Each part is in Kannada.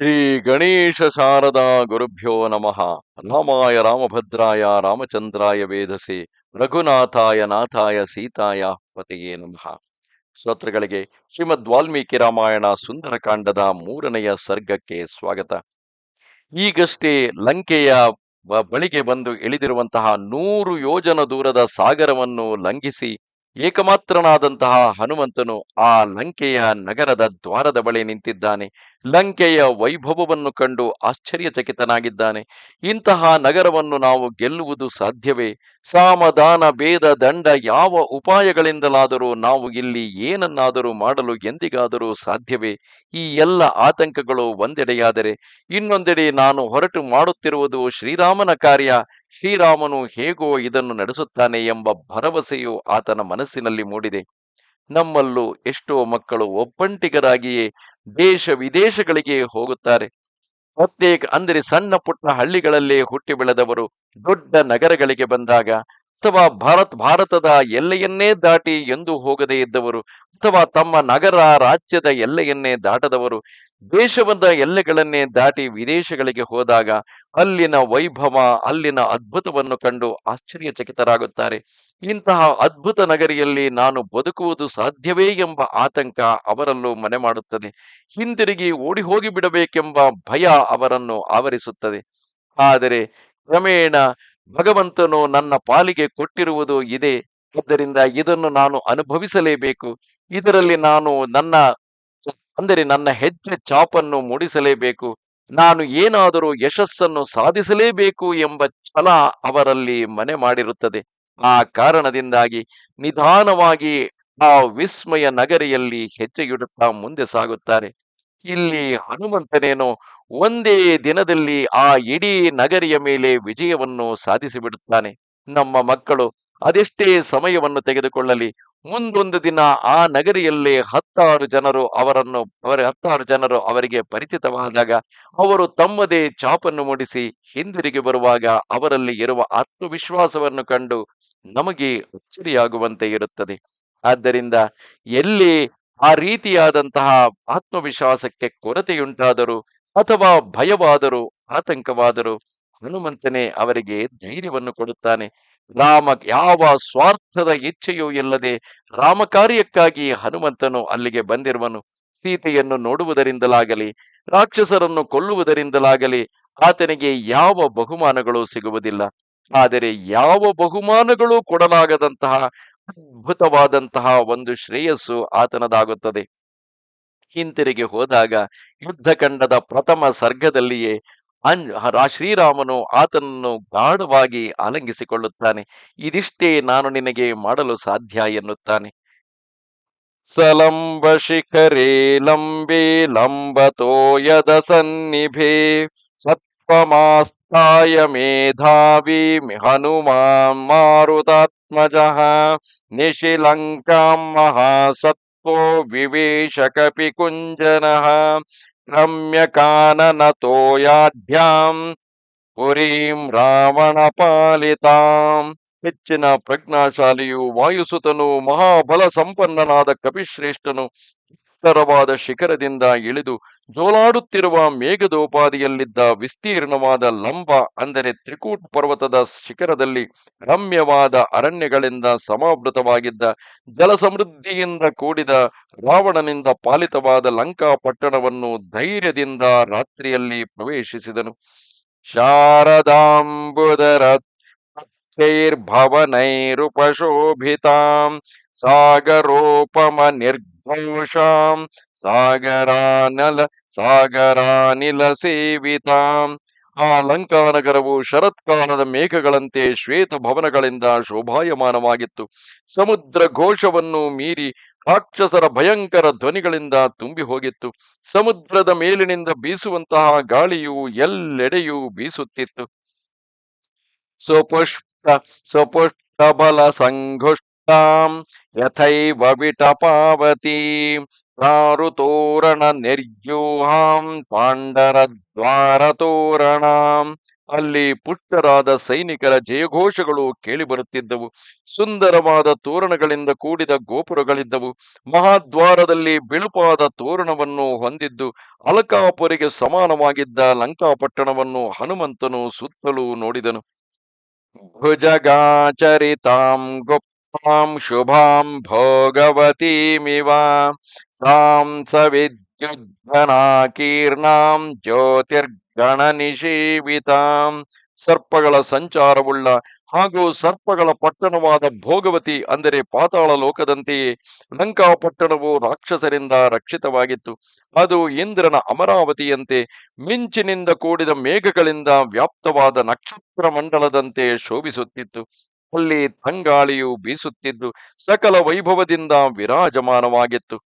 ಶ್ರೀ ಗಣೇಶ ಶಾರದಾ ಗುರುಭ್ಯೋ ನಮಃ. ರಾಮಾಯ ರಾಮಭದ್ರಾಯ, ರಾಮಚಂದ್ರಾಯ ವೇದಸೆ, ರಘುನಾಥಾಯ, ನಾಥಾಯ, ಸೀತಾಯ ಪತಿಯೇ ನಮಃ. ಶ್ರೋತೃಗಳಿಗೆ ಶ್ರೀಮದ್ ವಾಲ್ಮೀಕಿ ರಾಮಾಯಣ ಸುಂದರಕಾಂಡದ ಮೂರನೆಯ ಸರ್ಗಕ್ಕೆ ಸ್ವಾಗತ. ಈಗಷ್ಟೇ ಲಂಕೆಯ ಬಳಿಗೆ ಬಂದು ಇಳಿದಿರುವಂತಹ ನೂರು ಯೋಜನ ದೂರದ ಸಾಗರವನ್ನು ಲಂಘಿಸಿ ಏಕಮಾತ್ರನಾದಂತಹ ಹನುಮಂತನು ಆ ಲಂಕೆಯ ನಗರದ ದ್ವಾರದ ಬಳಿ ನಿಂತಿದ್ದಾನೆ. ಲಂಕೆಯ ವೈಭವವನ್ನು ಕಂಡು ಆಶ್ಚರ್ಯಚಕಿತನಾಗಿದ್ದಾನೆ. ಇಂತಹ ನಗರವನ್ನು ನಾವು ಗೆಲ್ಲುವುದು ಸಾಧ್ಯವೇ? ಸಾಮದಾನ, ಭೇದ, ದಂಡ ಯಾವ ಉಪಾಯಗಳಿಂದಲಾದರೂ ನಾವು ಇಲ್ಲಿ ಏನನ್ನಾದರೂ ಮಾಡಲು ಎಂದಿಗಾದರೂ ಸಾಧ್ಯವೇ? ಈ ಎಲ್ಲ ಆತಂಕಗಳು ಒಂದೆಡೆಯಾದರೆ ಇನ್ನೊಂದೆಡೆ ನಾನು ಹೊರಟು ಮಾಡುತ್ತಿರುವುದು ಶ್ರೀರಾಮನ ಕಾರ್ಯ. ಶ್ರೀರಾಮನು ಹೇಗೋ ಇದನ್ನು ನಡೆಸುತ್ತಾನೆ ಎಂಬ ಭರವಸೆಯು ಆತನ ಮನಸ್ಸಿನಲ್ಲಿ ಮೂಡಿದೆ. ನಮ್ಮಲ್ಲೂ ಎಷ್ಟೋ ಮಕ್ಕಳು ಒಬ್ಬಂಟಿಗರಾಗಿಯೇ ದೇಶ ವಿದೇಶಗಳಿಗೆ ಹೋಗುತ್ತಾರೆ. ಪ್ರತ್ಯೇಕ ಅಂದರೆ ಸಣ್ಣ ಪುಟ್ಟ ಹಳ್ಳಿಗಳಲ್ಲೇ ಹುಟ್ಟಿ ಬೆಳೆದವರು ದೊಡ್ಡ ನಗರಗಳಿಗೆ ಬಂದಾಗ ಅಥವಾ ಭಾರತ್, ಭಾರತದ ಎಲ್ಲೆಯನ್ನೇ ದಾಟಿ ಎಂದು ಹೋಗದೇ ಇದ್ದವರು ಅಥವಾ ತಮ್ಮ ನಗರ, ರಾಜ್ಯದ ಎಲ್ಲೆಯನ್ನೇ ದಾಟದವರು ದೇಶದ ಎಲ್ಲೆಗಳನ್ನೇ ದಾಟಿ ವಿದೇಶಗಳಿಗೆ ಹೋದಾಗ ಅಲ್ಲಿನ ವೈಭವ, ಅಲ್ಲಿನ ಅದ್ಭುತವನ್ನು ಕಂಡು ಆಶ್ಚರ್ಯಚಕಿತರಾಗುತ್ತಾರೆ. ಇಂತಹ ಅದ್ಭುತ ನಗರಿಯಲ್ಲಿ ನಾನು ಬದುಕುವುದು ಸಾಧ್ಯವೇ ಎಂಬ ಆತಂಕ ಅವರಲ್ಲೂ ಮನೆ ಮಾಡುತ್ತದೆ. ಹಿಂದಿರುಗಿ ಓಡಿ ಹೋಗಿ ಬಿಡಬೇಕೆಂಬ ಭಯ ಅವರನ್ನು ಆವರಿಸುತ್ತದೆ. ಆದರೆ ಕ್ರಮೇಣ ಭಗವಂತನು ನನ್ನ ಪಾಲಿಗೆ ಕೊಟ್ಟಿರುವುದು ಇದೆ. ಆದ್ದರಿಂದ ಇದನ್ನು ನಾನು ಅನುಭವಿಸಲೇಬೇಕು. ಇದರಲ್ಲಿ ನಾನು ನನ್ನ ಅಂದರೆ ನನ್ನ ಹೆಜ್ಜೆ ಚಾಪನ್ನು ಮೂಡಿಸಲೇಬೇಕು, ನಾನು ಏನಾದರೂ ಯಶಸ್ಸನ್ನು ಸಾಧಿಸಲೇಬೇಕು ಎಂಬ ಛಲ ಅವರಲ್ಲಿ ಮನೆ ಮಾಡಿರುತ್ತದೆ. ಆ ಕಾರಣದಿಂದಾಗಿ ನಿಧಾನವಾಗಿ ಆ ವಿಸ್ಮಯ ನಗರಿಯಲ್ಲಿ ಹೆಜ್ಜೆಗಿಡುತ್ತಾ ಮುಂದೆ ಸಾಗುತ್ತಾರೆ. ಇಲ್ಲಿ ಹನುಮಂತನೇನೋ ಒಂದೇ ದಿನದಲ್ಲಿ ಆ ಇಡೀ ನಗರಿಯ ಮೇಲೆ ವಿಜಯವನ್ನು ಸಾಧಿಸಿಬಿಡುತ್ತಾನೆ. ನಮ್ಮ ಮಕ್ಕಳು ಅದೆಷ್ಟೇ ಸಮಯವನ್ನು ತೆಗೆದುಕೊಳ್ಳಲಿ ಮುಂದೊಂದು ದಿನ ಆ ನಗರಿಯಲ್ಲಿ ಹತ್ತಾರು ಜನರು ಅವರನ್ನು, ಅವರ ಹತ್ತಾರು ಜನರು ಅವರಿಗೆ ಪರಿಚಿತವಾದಾಗ ಅವರು ತಮ್ಮದೇ ಚಾಪನ್ನು ಮೂಡಿಸಿ ಹಿಂದಿರುಗಿ ಬರುವಾಗ ಅವರಲ್ಲಿ ಇರುವ ಆತ್ಮವಿಶ್ವಾಸವನ್ನು ಕಂಡು ನಮಗೆ ಅಚ್ಚರಿಯಾಗುವಂತೆ ಇರುತ್ತದೆ. ಆದ್ದರಿಂದ ಎಲ್ಲಿ ಆ ರೀತಿಯಾದಂತಹ ಆತ್ಮವಿಶ್ವಾಸಕ್ಕೆ ಕೊರತೆಯುಂಟಾದರೂ ಅಥವಾ ಭಯವಾದರೂ, ಆತಂಕವಾದರೂ ಹನುಮಂತನೇ ಅವರಿಗೆ ಧೈರ್ಯವನ್ನು ಕೊಡುತ್ತಾನೆ. ರಾಮ ಯಾವ ಸ್ವಾರ್ಥದ ಇಚ್ಛೆಯೂ ಇಲ್ಲದೆ ರಾಮ ಕಾರ್ಯಕ್ಕಾಗಿ ಹನುಮಂತನು ಅಲ್ಲಿಗೆ ಬಂದಿರುವನು. ಸೀತೆಯನ್ನು ನೋಡುವುದರಿಂದಲಾಗಲಿ, ರಾಕ್ಷಸರನ್ನು ಕೊಲ್ಲುವುದರಿಂದಲಾಗಲಿ ಆತನಿಗೆ ಯಾವ ಬಹುಮಾನಗಳು ಸಿಗುವುದಿಲ್ಲ. ಆದರೆ ಯಾವ ಬಹುಮಾನಗಳು ಕೊಡಲಾಗದಂತಹ ಅದ್ಭುತವಾದಂತಹ ಒಂದು ಶ್ರೇಯಸ್ಸು ಆತನದಾಗುತ್ತದೆ. ಹಿಂತಿರುಗಿ ಹೋದಾಗ ಯುದ್ಧಖಂಡದ ಪ್ರಥಮ ಸರ್ಗದಲ್ಲಿಯೇ ರಾ- ಶ್ರೀರಾಮನು ಆತನನ್ನು ಗಾಢವಾಗಿ ಆಲಂಗಿಸಿಕೊಳ್ಳುತ್ತಾನೆ. ಇದಿಷ್ಟೇ ನಾನು ನಿನಗೆ ಮಾಡಲು ಸಾಧ್ಯ ಎನ್ನುತ್ತಾನೆ. ಸಲಂಬ ಶಿಖರೇ ಲಂಬೆ ಲಂಬತೋಯದ ಸನ್ನಿಭೆ ಸತ್ವಮಾಸ್ತಾಯ ಮೇಧಾವಿ ಹನುಮಾನ್ ಮಾರುತಾತ್ಮಜಃ ನಿಶಿಲಂಕಾಂ ಮಹಾಸತ್ವೋ ವಿವೇಶ ಕಪಿ ಕುಂಜನಃ ರಮ್ಯ ಕಾನನತೋ ಯಾಢ್ಯಾಂ ಪುರೀಂ ರಾವಣ ಪಾಲಿತಾಂ ಹೆಚ್ಚಿನ ಪ್ರಜ್ಞಾಶಾಲಿಯು ವಾಯುಸುತನು ಮಹಾಬಲ ಸಂಪನ್ನನಾದ ಕಪಿಶ್ರೇಷ್ಠನು ಎತ್ತರವಾದ ಶಿಖರದಿಂದ ಇಳಿದು ಜೋಲಾಡುತ್ತಿರುವ ಮೇಘದೋಪಾದಿಯಲ್ಲಿದ್ದ ವಿಸ್ತೀರ್ಣವಾದ ಲಂಬ, ಅಂದರೆ ತ್ರಿಕೂಟ್ ಪರ್ವತದ ಶಿಖರದಲ್ಲಿ ರಮ್ಯವಾದ ಅರಣ್ಯಗಳಿಂದ ಸಮಾವೃತವಾಗಿದ್ದ ಜಲ ಸಮೃದ್ಧಿಯಿಂದ ಕೂಡಿದ ರಾವಣನಿಂದ ಪಾಲಿತವಾದ ಲಂಕಾ ಪಟ್ಟಣವನ್ನು ಧೈರ್ಯದಿಂದ ರಾತ್ರಿಯಲ್ಲಿ ಪ್ರವೇಶಿಸಿದನು. ಶಾರದಾಂಬುದರ ಭವನೈರುಪಶೋಭಿತಾಂ ಸಾಗರೋಪಮ ನಿರ್ಘೋಷಾಂ ಸಾಗರಾನಲ, ಸಾಗರಾನಿಲ ಸೇವಿತಾಂ. ಆ ಲಂಕಾನಗರವು ಶರತ್ಕಾಲದ ಮೇಘಗಳಂತೆ ಶ್ವೇತ ಭವನಗಳಿಂದ ಶೋಭಾಯಮಾನವಾಗಿತ್ತು. ಸಮುದ್ರ ಘೋಷವನ್ನು ಮೀರಿ ರಾಕ್ಷಸರ ಭಯಂಕರ ಧ್ವನಿಗಳಿಂದ ತುಂಬಿ ಹೋಗಿತ್ತು. ಸಮುದ್ರದ ಮೇಲಿನಿಂದ ಬೀಸುವಂತಹ ಗಾಳಿಯು ಎಲ್ಲೆಡೆಯೂ ಬೀಸುತ್ತಿತ್ತು. ಸ್ವಪುಷ್ಟ ಬಲ ಸಂಘುಷ್ಟಾಂ ಯಥೈವ ವಿಟಪಾವತಿ ಪ್ರಾರುತೋರಣ ನಿರ್ಯೂಹಾಂ ಪಾಂಡರ ದ್ವಾರ ತೋರಣಾಂ ಅಲ್ಲಿ ಪುಷ್ಟರಾದ ಸೈನಿಕರ ಜಯಘೋಷಗಳು ಕೇಳಿಬರುತ್ತಿದ್ದವು. ಸುಂದರವಾದ ತೋರಣಗಳಿಂದ ಕೂಡಿದ ಗೋಪುರಗಳಿದ್ದವು. ಮಹಾದ್ವಾರದಲ್ಲಿ ಬಿಳುಪಾದ ತೋರಣವನ್ನು ಹೊಂದಿದ್ದು ಅಲಕಾಪುರಿಗೆ ಸಮಾನವಾಗಿದ್ದ ಲಂಕಾಪಟ್ಟಣವನ್ನು ಹನುಮಂತನು ಸುತ್ತಲೂ ನೋಡಿದನು. ಭುಜಗಾಚರಿತಾಂ ಗುಪ್ತಾಂ ಶುಭಾಂ ಭೋಗವತೀಮಿವ ಸಾಂ ಸವಿದ್ಯುಜ್ಜನಾಕೀರ್ಣಾಂ ಜ್ಯೋತಿರ್ಗಣನಿಷೇವಿತಾಂ ಸರ್ಪಗಳ ಸಂಚಾರವುಳ್ಳ ಹಾಗೂ ಸರ್ಪಗಳ ಪಟ್ಟಣವಾದ ಭೋಗವತಿ ಅಂದರೆ ಪಾತಾಳ ಲೋಕದಂತೆಯೇ ಲಂಕಾಪಟ್ಟಣವು ರಾಕ್ಷಸರಿಂದ ರಕ್ಷಿತವಾಗಿತ್ತು. ಅದು ಇಂದ್ರನ ಅಮರಾವತಿಯಂತೆ ಮಿಂಚಿನಿಂದ ಕೂಡಿದ ಮೇಘಗಳಿಂದ ವ್ಯಾಪ್ತವಾದ ನಕ್ಷತ್ರ ಮಂಡಲದಂತೆ ಶೋಭಿಸುತ್ತಿತ್ತು. ಅಲ್ಲಿ ತಂಗಾಳಿಯು ಬೀಸುತ್ತಿದ್ದು ಸಕಲ ವೈಭವದಿಂದ ವಿರಾಜಮಾನವಾಗಿತ್ತು.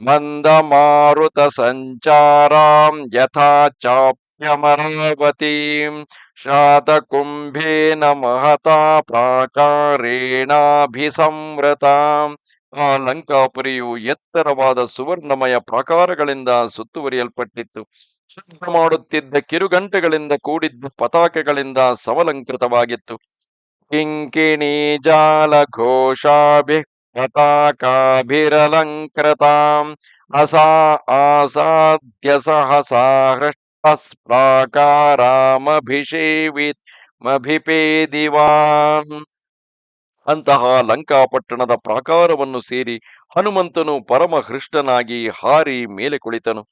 ಮಂದ ಮಾರುತ ಸಂಚಾರಾಂ ಯಥಾ ಚಾಪ್ಯಮರಾವತೀಂ ಶಾತಕುಂಭೇನ ಮಹತಾ ಪ್ರಾಕಾರೇಣಾಭಿಸಂವೃತಾಂ. ಆ ಲಂಕಾಪುರಿಯು ಎತ್ತರವಾದ ಸುವರ್ಣಮಯ ಪ್ರಾಕಾರಗಳಿಂದ ಸುತ್ತುವರಿಯಲ್ಪಟ್ಟಿತ್ತು. ಶುದ್ಧ ಮಾಡುತ್ತಿದ್ದ ಕಿರುಗಂಟೆಗಳಿಂದ ಕೂಡಿದ್ದ ಪತಾಕೆಗಳಿಂದ ಸಮಲಂಕೃತವಾಗಿತ್ತು ಪತಾಕಾಭಿರಲಂಕೃತಾಂ ಅಸಾ ಆಸಾದ್ಯ ಸಹಸಾ ಹೃಷ್ಟಸ್ಪ್ರಾಕಾರಾಮಭಿಷೇವಿತ್ ಮಭಿಪೇದಿವಾನ್ ಅಂತಹ ಲಂಕಾಪಟ್ಟಣದ ಪ್ರಾಕಾರವನ್ನು ಸೇರಿ ಹನುಮಂತನು ಪರಮ ಹೃಷ್ಟನಾಗಿ ಹಾರಿ ಮೇಲೆ ಕುಳಿತನು.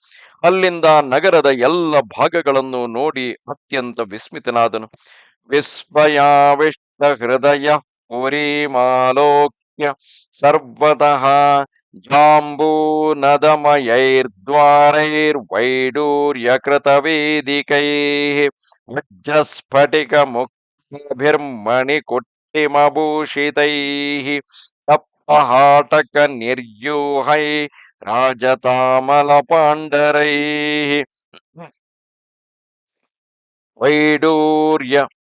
ಅಲ್ಲಿಂದ ನಗರದ ಎಲ್ಲ ಭಾಗಗಳನ್ನು ನೋಡಿ ಅತ್ಯಂತ ವಿಸ್ಮಿತನಾದನು. ವಿಸ್ಮಯಾವಿಷ್ಟ ಹೃದಯ ಪುರೀಮಾಲೋಕ್ಯ ಸರ್ವತಃ ಜಾಂಬೂನದಮಯೈರ್ದ್ವಾರೈರ್ವೈಡೂರ್ಯಕೃತವೇದಿಕೈः ವಜ್ರಸ್ಫಟಿಕ ಮುಕ್ತಿಮಭೂಷಿತೈः ತಪ್ಪಹಾಟಕ ನಿರ್ಯೂಹೈ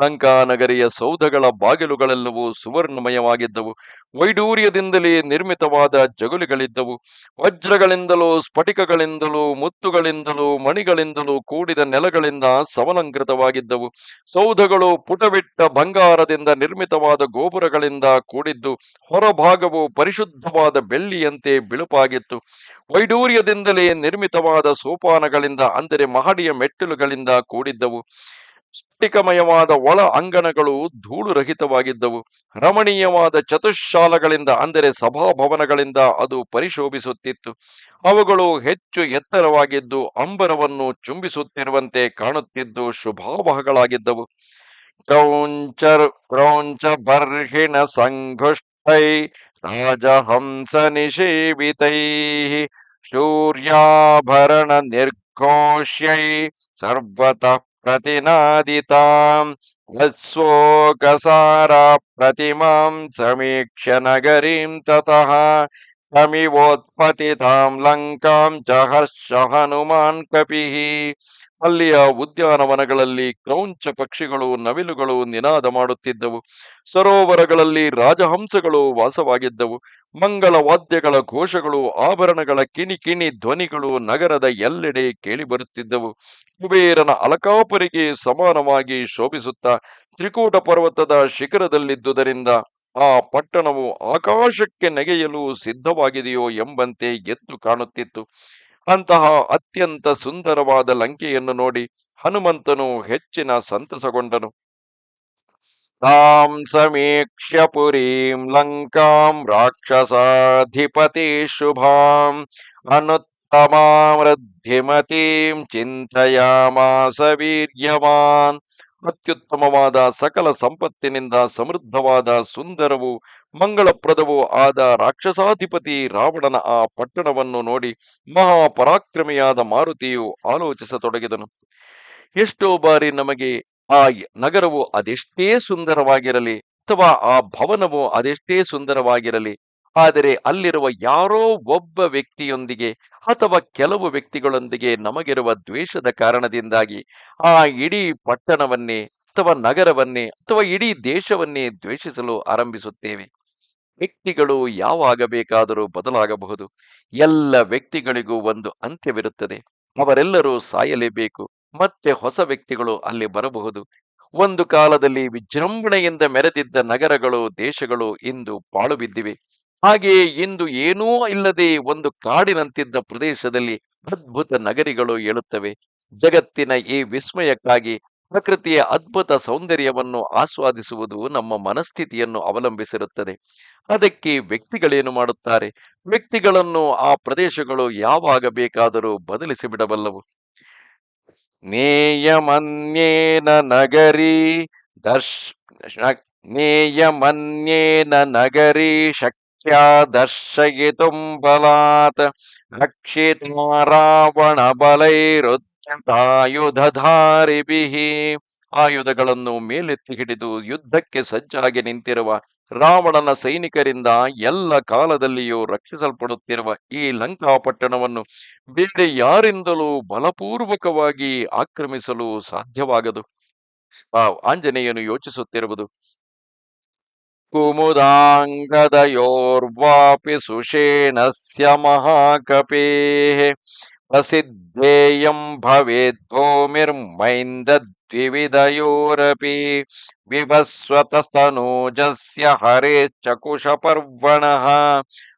ಲಂಕಾನಗರಿಯ ಸೌಧಗಳ ಬಾಗಿಲುಗಳೆಲ್ಲವೂ ಸುವರ್ಣಮಯವಾಗಿದ್ದವು. ವೈಡೂರ್ಯದಿಂದಲೇ ನಿರ್ಮಿತವಾದ ಜಗುಲಿಗಳಿದ್ದವು. ವಜ್ರಗಳಿಂದಲೂ, ಸ್ಫಟಿಕಗಳಿಂದಲೂ, ಮುತ್ತುಗಳಿಂದಲೂ, ಮಣಿಗಳಿಂದಲೂ ಕೂಡಿದ ನೆಲಗಳಿಂದ ಸವಲಂಕೃತವಾಗಿದ್ದವು. ಸೌಧಗಳು ಪುಟವಿಟ್ಟ ಬಂಗಾರದಿಂದ ನಿರ್ಮಿತವಾದ ಗೋಪುರಗಳಿಂದ ಕೂಡಿದ್ದು, ಹೊರಭಾಗವು ಪರಿಶುದ್ಧವಾದ ಬೆಳ್ಳಿಯಂತೆ ಬಿಳುಪಾಗಿತ್ತು. ವೈಡೂರ್ಯದಿಂದಲೇ ನಿರ್ಮಿತವಾದ ಸೋಪಾನಗಳಿಂದ, ಅಂದರೆ ಮಹಡಿಯ ಮೆಟ್ಟಿಲುಗಳಿಂದ ಕೂಡಿದ್ದವು. ಸ್ಫಟಿಕಮಯವಾದ ಒಳ ಅಂಗಣಗಳು ಧೂಳು ರಹಿತವಾಗಿದ್ದವು ರಮಣೀಯವಾದ ಚತುಶಾಲಗಳಿಂದ ಅಂದರೆ ಸಭಾಭವನಗಳಿಂದ ಅದು ಪರಿಶೋಭಿಸುತ್ತಿತ್ತು. ಅವುಗಳು ಹೆಚ್ಚು ಎತ್ತರವಾಗಿದ್ದು, ಅಂಬರವನ್ನು ಚುಂಬಿಸುತ್ತಿರುವಂತೆ ಕಾಣುತ್ತಿದ್ದು, ಶುಭಾವಹಗಳಾಗಿದ್ದವು. ಕ್ರೌಂಚರ್ ಕ್ರೌಂಚ ಬರ್ಹಿಣ ಸಂಘುಷ್ಟೈ ರಾಜಹಂಸ ನಿಷೇವಿತೈ ಶೂರ್ಯಾಭರಣ ನಿರ್ಘೋಷ್ಯೈ, ಸರ್ವತಃ प्रतिनादिताम् प्रतिमा प्रतिमां समीक्ष नगरीं ततः समिवोत्पतितां लङ्कां च हर्ष हनुमान् कपिः ಅಲ್ಲಿಯ ಉದ್ಯಾನವನಗಳಲ್ಲಿ ಕ್ರೌಂಚ ಪಕ್ಷಿಗಳು, ನವಿಲುಗಳು ನಿನಾದ ಮಾಡುತ್ತಿದ್ದವು. ಸರೋವರಗಳಲ್ಲಿ ರಾಜಹಂಸಗಳು ವಾಸವಾಗಿದ್ದವು. ಮಂಗಳ ವಾದ್ಯಗಳ ಘೋಷಗಳು, ಆಭರಣಗಳ ಕಿಣಿಕಿಣಿ ಕಿಣಿ ಧ್ವನಿಗಳು ನಗರದ ಎಲ್ಲೆಡೆ ಕೇಳಿಬರುತ್ತಿದ್ದವು ಕುಬೇರನ ಅಲಕಾಪರಿಗೆ ಸಮಾನವಾಗಿ ಶೋಭಿಸುತ್ತಾ ತ್ರಿಕೂಟ ಪರ್ವತದ ಶಿಖರದಲ್ಲಿದ್ದುದರಿಂದ ಆ ಪಟ್ಟಣವು ಆಕಾಶಕ್ಕೆ ನೆಗೆಯಲು ಸಿದ್ಧವಾಗಿದೆಯೋ ಎಂಬಂತೆ ಎದ್ದು ಕಾಣುತ್ತಿತ್ತು. ಅಂತಹ ಅತ್ಯಂತ ಸುಂದರವಾದ ಲಂಕೆಯನ್ನು ನೋಡಿ ಹನುಮಂತನು ಹೆಚ್ಚಿನ ಸಂತಸಗೊಂಡನು. ತಾಂ ಸಮೀಕ್ಷ್ಯ ಪುರೀಂ ಲಂಕಾಂ ರಾಕ್ಷಸಾಧಿಪತಿ ಶುಭಾಂ ಅನುತ್ತಮಾಂ ವೃದ್ಧಿಮತೀಂ ಚಿಂತಯಾಮಾಸ ವೀರ್ಯವಾನ್ ಅತ್ಯುತ್ತಮವಾದ ಸಕಲ ಸಂಪತ್ತಿನಿಂದ ಸಮೃದ್ಧವಾದ ಸುಂದರವು ಮಂಗಳಪ್ರದವೂ ಆದ ರಾಕ್ಷಸಾಧಿಪತಿ ರಾವಣನ ಆ ಪಟ್ಟಣವನ್ನು ನೋಡಿ ಮಹಾಪರಾಕ್ರಮಿಯಾದ ಮಾರುತಿಯು ಆಲೋಚಿಸತೊಡಗಿದನು. ಎಷ್ಟೋ ಬಾರಿ ನಮಗೆ ಆ ನಗರವು ಅದೆಷ್ಟೇ ಸುಂದರವಾಗಿರಲಿ ಅಥವಾ ಆ ಭವನವು ಅದೆಷ್ಟೇ ಸುಂದರವಾಗಿರಲಿ ಆದರೆ ಅಲ್ಲಿರುವ ಯಾರೋ ಒಬ್ಬ ವ್ಯಕ್ತಿಯೊಂದಿಗೆ ಅಥವಾ ಕೆಲವು ವ್ಯಕ್ತಿಗಳೊಂದಿಗೆ ನಮಗಿರುವ ದ್ವೇಷದ ಕಾರಣದಿಂದಾಗಿ ಆ ಇಡೀ ಪಟ್ಟಣವನ್ನೇ ಅಥವಾ ನಗರವನ್ನೇ ಅಥವಾ ಇಡೀ ದೇಶವನ್ನೇ ದ್ವೇಷಿಸಲು ಆರಂಭಿಸುತ್ತೇವೆ. ವ್ಯಕ್ತಿಗಳು ಯಾವಾಗ ಬೇಕಾದರೂ ಬದಲಾಗಬಹುದು. ಎಲ್ಲ ವ್ಯಕ್ತಿಗಳಿಗೂ ಒಂದು ಅಂತ್ಯವಿರುತ್ತದೆ. ಅವರೆಲ್ಲರೂ ಸಾಯಲೇಬೇಕು. ಮತ್ತೆ ಹೊಸ ವ್ಯಕ್ತಿಗಳು ಅಲ್ಲಿ ಬರಬಹುದು. ಒಂದು ಕಾಲದಲ್ಲಿ ವಿಜೃಂಭಣೆಯಿಂದ ಮೆರೆದಿದ್ದ ನಗರಗಳು, ದೇಶಗಳು ಇಂದು ಪಾಳು ಬಿದ್ದಿವೆ ಹಾಗೆಯೇ ಇಂದು ಏನೂ ಇಲ್ಲದೆ ಒಂದು ಕಾಡಿನಂತಿದ್ದ ಪ್ರದೇಶದಲ್ಲಿ ಅದ್ಭುತ ನಗರಿಗಳು ಏಳುತ್ತವೆ. ಜಗತ್ತಿನ ಈ ವಿಸ್ಮಯಕ್ಕಾಗಿ ಪ್ರಕೃತಿಯ ಅದ್ಭುತ ಸೌಂದರ್ಯವನ್ನು ಆಸ್ವಾದಿಸುವುದು ನಮ್ಮ ಮನಸ್ಥಿತಿಯನ್ನು ಅವಲಂಬಿಸಿರುತ್ತದೆ. ಅದಕ್ಕೆ ವ್ಯಕ್ತಿಗಳೇನು ಮಾಡುತ್ತಾರೆ? ವ್ಯಕ್ತಿಗಳನ್ನು ಆ ಪ್ರದೇಶಗಳು ಯಾವಾಗ ಬೇಕಾದರೂ ಬದಲಿಸಿ ಬಿಡಬಲ್ಲವು. ನೇಯಮನ್ಯೇನ ನಗರಿ ದರ್ಶ್ ನೇಯಮನ್ಯೇನ ನಗರಿ ಶಕ್ಯ ದರ್ಶಯಿತುಂ ಬಲಾತ್ ರಕ್ಷಿತಾ ರಾವಣ ಆಯುಧಗಳನ್ನು ಮೇಲೆತ್ತಿ ಹಿಡಿದು ಯುದ್ಧಕ್ಕೆ ಸಜ್ಜಾಗಿ ನಿಂತಿರುವ ರಾವಣನ ಸೈನಿಕರಿಂದ ಎಲ್ಲ ಕಾಲದಲ್ಲಿಯೂ ರಕ್ಷಿಸಲ್ಪಡುತ್ತಿರುವ ಈ ಲಂಕಾಪಟ್ಟಣವನ್ನು ಬೇರೆ ಯಾರಿಂದಲೂ ಬಲಪೂರ್ವಕವಾಗಿ ಆಕ್ರಮಿಸಲು ಸಾಧ್ಯವಾಗದು. ಆಂಜನೇಯನು ಯೋಚಿಸುತ್ತಿರುವುದು ಮಹಾಕಪೇ ಪ್ರಸಿದ್ಧೇಯಂ ಭವೇದ್ ಭೂಮಿರ್ಮೈಂದದ್ವಿವಿಧಯೋರಪಿ ವಿಭಸ್ವತಸ್ತನೂಜಸ್ಯ ಹರೇಶ್ಚ ಕುಶಪರ್ವಣಃ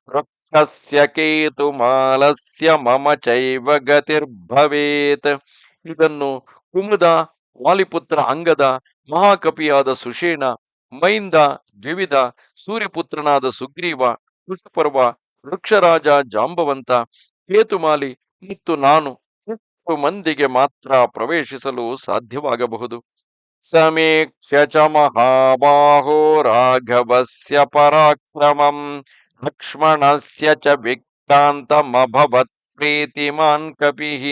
ವೃಕ್ಷಸ್ಯ ಕೇತುಮಾಲಸ್ಯ ಮಮ ಚೈವ ಗತಿರ್ಭವೇತ್ ಇದನ್ನು ಕುಮುದ ವಾಲಿಪುತ್ರ ಅಂಗದ ಮಹಾಕಪಿಯಾದ ಸುಷೇಣ ಮೈಂದ ದ್ವಿವಿಧ ಸೂರ್ಯಪುತ್ರನಾದ ಸುಗ್ರೀವ, ಕೃಷ್ಣಪರ್ವ, ವೃಕ್ಷರಾಜ, ಜಾಂಬವಂತ, ಕೇತುಮಾಲಿ ಮತ್ತು ನಾನು ಮಂದಿಗೆ ಮಾತ್ರ ಪ್ರವೇಶಿಸಲು ಸಾಧ್ಯವಾಗಬಹುದು. ಸಮೀಕ್ಷ್ಯ ಚ ಮಹಾಬಾಹೋ ರಾಘವಸ್ಯ ಪರಾಕ್ರಮಂ ಲಕ್ಷ್ಮಣಸ್ಯ ಚ ವಿಕ್ತಾಂತಮಭವತ್ ಪ್ರೀತಿಮಾನ್ ಕಪಿಃ.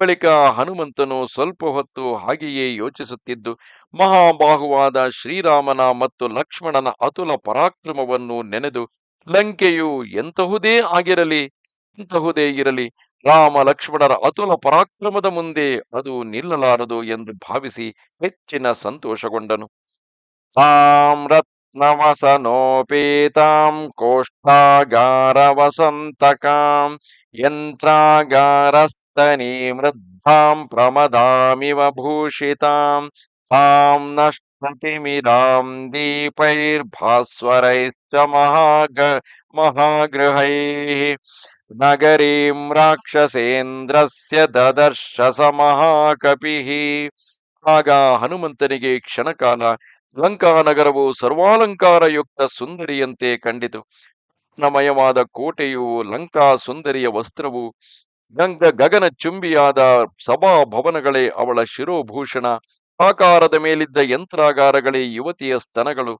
ಬಳಿಕ ಹನುಮಂತನು ಸ್ವಲ್ಪ ಹೊತ್ತು ಹಾಗೆಯೇ ಯೋಚಿಸುತ್ತಿದ್ದು, ಮಹಾಬಾಹುವಾದ ಶ್ರೀರಾಮನ ಮತ್ತು ಲಕ್ಷ್ಮಣನ ಅತುಲ ಪರಾಕ್ರಮವನ್ನು ನೆನೆದು, ಲಂಕೆಯು ಎಂತಹುದೇ ಆಗಿರಲಿ ಎಂತಹುದೇ ಇರಲಿ, ರಾಮ ಲಕ್ಷ್ಮಣರ ಅತುಲ ಪರಾಕ್ರಮದ ಮುಂದೆ ಅದು ನಿಲ್ಲಲಾರದು ಎಂದು ಭಾವಿಸಿ ಹೆಚ್ಚಿನ ಸಂತೋಷಗೊಂಡನು. ತಾಂ ರತ್ನವಸನೋಪೇತಾಂ ಕೋಷ್ಠಾಗಾರ ವಸಂತಕಾಂ ಮೃದ್ಧಾಂ ಪ್ರಮದಾಮಿವ ಭೂಷಿತಾಂ ತಾಂ ನಷ್ಟತಿಮಿರಾಂ ದೀಪೈರ್ಭಾಸ್ವರೈಶ್ಚ ಮಹಾಗ ಮಹಾಗೃಹೈ ನಗರೀಂ ರಾಕ್ಷಸೇಂದ್ರಸ್ಯ ದದರ್ಶ ಸ ಆಗ ಹನುಮಂತನಿಗೆ ಕ್ಷಣಕಾಲ ಲಂಕಾನಗರವು ಸರ್ವಾಲಂಕಾರಯುಕ್ತ ಸುಂದರಿಯಂತೆ ಕಂಡಿತು ನಮಯವಾದ ಕೋಟೆಯು ಲಂಕಾ ಸುಂದರಿಯ ವಸ್ತ್ರವು ಗಂಗ ಗಗನ ಚುಂಬಿಯಾದ ಸಭಾಭವನಗಳೇ ಅವಳ ಶಿರೋಭೂಷಣ. ಆಕಾರದ ಮೇಲಿದ್ದ ಯಂತ್ರಾಗಾರಗಳೇ ಯುವತಿಯ ಸ್ತನಗಳು.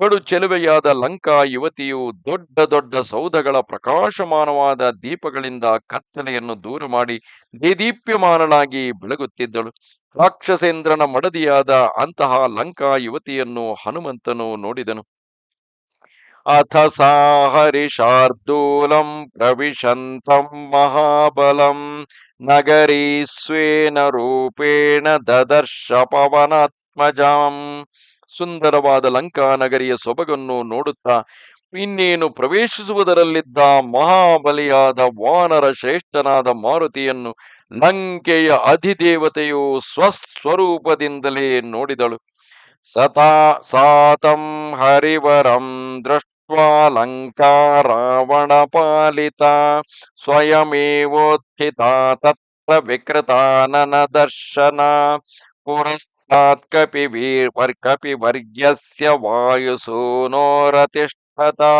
ಕಡು ಚೆಲುವೆಯಾದ ಲಂಕಾ ಯುವತಿಯು ದೊಡ್ಡ ದೊಡ್ಡ ಸೌಧಗಳ ಪ್ರಕಾಶಮಾನವಾದ ದೀಪಗಳಿಂದ ಕತ್ತಲೆಯನ್ನು ದೂರ ಮಾಡಿ ದೇದೀಪ್ಯಮಾನನಾಗಿ ಬೆಳಗುತ್ತಿದ್ದಳು. ರಾಕ್ಷಸೇಂದ್ರನ ಮಡದಿಯಾದ ಅಂತಹ ಲಂಕಾ ಯುವತಿಯನ್ನು ಹನುಮಂತನು ನೋಡಿದನು. ಅಥ ಸಾ ಹರಿಷಾರ್ದೂಲಂ ಪ್ರವಿಶಂತಂ ಮಹಾಬಲಂ ನಗರೀಸ್ವೇನ ರೂಪೇಣ ದದರ್ಶ ಪವನಾತ್ಮಜಾಂ ಸುಂದರವಾದ ಲಂಕಾ ನಗರಿಯ ಸೊಬಗನ್ನು ನೋಡುತ್ತಾ, ಇನ್ನೇನು ಪ್ರವೇಶಿಸುವುದರಲ್ಲಿದ್ದ ಮಹಾಬಲಿಯಾದ ವಾನರ ಶ್ರೇಷ್ಠನಾದ ಮಾರುತಿಯನ್ನು ಲಂಕೆಯ ಅಧಿದೇವತೆಯು ಸ್ವಸ್ವರೂಪದಿಂದಲೇ ನೋಡಿದಳು. ಸತಾ ಸಾತಂ ಹರಿವರಂ ದೃಷ್ಟ್ವಾ त्वालङ्का रावणपालिता स्वयमेवोत्थिता तत्र विकृताननदर्शना पुरस्तात्कपिवीर्वर्कपिवर्यस्य वायुसूनोरतिष्ठता।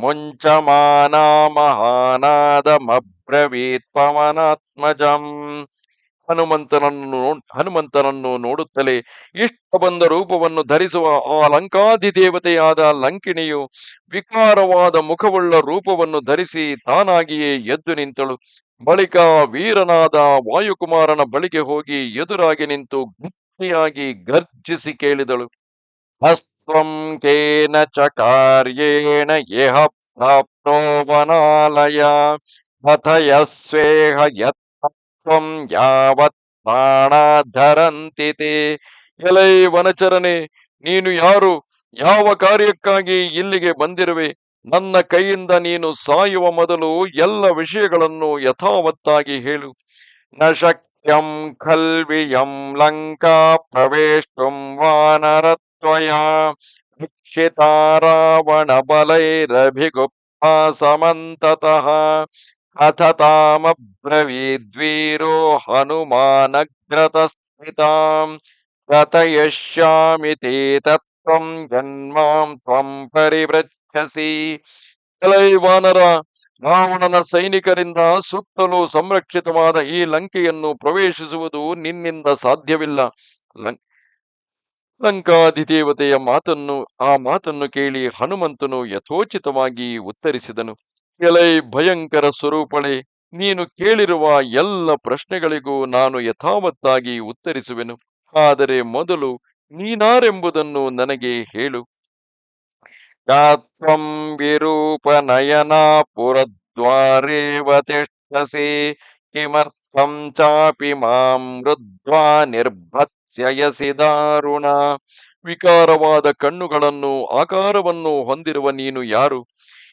मुञ्चमानामहानादमब्रवीत्पवनात्मजम् ಹನುಮಂತನನ್ನು ಹನುಮಂತನನ್ನು ನೋಡುತ್ತಲೇ ಇಷ್ಟ ಬಂದ ರೂಪವನ್ನು ಧರಿಸುವ ಆ ಲಂಕಾದಿ ದೇವತೆಯಾದ ಲಂಕಿಣಿಯು ವಿಕಾರವಾದ ಮುಖವುಳ್ಳ ರೂಪವನ್ನು ಧರಿಸಿ ತಾನಾಗಿಯೇ ಎದ್ದು ನಿಂತಳು. ಬಳಿಕ ವೀರನಾದ ವಾಯುಕುಮಾರನ ಬಳಿಗೆ ಹೋಗಿ ಎದುರಾಗಿ ನಿಂತು ಗುಪ್ತಿಯಾಗಿ ಗರ್ಜಿಸಿ ಕೇಳಿದಳು. ಹಸ್ತ್ವಂ ಕೇನ ಕಾರ್ಯೇಣ ಯಹ ಪ್ರಾಪ್ತೋ ವನಾಲಯ ಯತ್ ತ್ವಂ ಯಾವತ್ ಎಲೈ ವನಚರನೆ ನೀನು ಯಾರು? ಯಾವ ಕಾರ್ಯಕ್ಕಾಗಿ ಇಲ್ಲಿಗೆ ಬಂದಿರುವೆ? ನನ್ನ ಕೈಯಿಂದ ನೀನು ಸಾಯುವ ಮೊದಲು ಎಲ್ಲ ವಿಷಯಗಳನ್ನು ಯಥಾವತ್ತಾಗಿ ಹೇಳು. ನ ಶಕ್ಯಂ ಖಲ್ವಿಯಂ ಲಂಕಾ ಪ್ರವೇಷ್ಟುಂ ವಾನರತ್ವಯ। ರಕ್ಷಿತಾ ರಾವಣ ಬಲೈರಭಿಗುಪ್ತ ಸಮಂತತಃ। ಅಥ ತಾಮಬ್ರವೀದ್ವೀರೋ ಹನುಮಾನಗ್ರತಸ್ಥಿತಾಂ ಕಥಯಿಷ್ಯಾಮಿ ತೇ ತತ್ವಂ ಜನ್ಮಾಂ ತ್ವಂ ಪರಿವೃಚ್ಛಸಿ ಎಲೈ ವಾನರ ರಾವಣನ ಸೈನಿಕರಿಂದ ಸುತ್ತಲೂ ಸಂರಕ್ಷಿತವಾದ ಈ ಲಂಕೆಯನ್ನು ಪ್ರವೇಶಿಸುವುದು ನಿನ್ನಿಂದ ಸಾಧ್ಯವಿಲ್ಲ ಲಂಕಾಧಿದೇವತೆಯ ಮಾತನ್ನು ಆ ಮಾತನ್ನು ಕೇಳಿ ಹನುಮಂತನು ಯಥೋಚಿತವಾಗಿ ಉತ್ತರಿಸಿದನು ಎಲೈ ಭಯಂಕರ ಸ್ವರೂಪಳೆ ನೀನು ಕೇಳಿರುವ ಎಲ್ಲ ಪ್ರಶ್ನೆಗಳಿಗೂ ನಾನು ಯಥಾವತ್ತಾಗಿ ಉತ್ತರಿಸುವೆನು. ಆದರೆ ಮೊದಲು ನೀನಾರೆಂಬುದನ್ನು ನನಗೆ ಹೇಳು. ಯಾತ್ವಂ ವಿರೂಪನಯನ ಪುರದ್ವಾರೇವ ತಿಷ್ಠಸಿ ಕಿಮರ್ಥಂ ಚಾಪಿ ಮಾಂ ರುದ್ವಾ ವಿಕಾರವಾದ ಕಣ್ಣುಗಳನ್ನು, ಆಕಾರವನ್ನು ಹೊಂದಿರುವ ನೀನು ಯಾರು?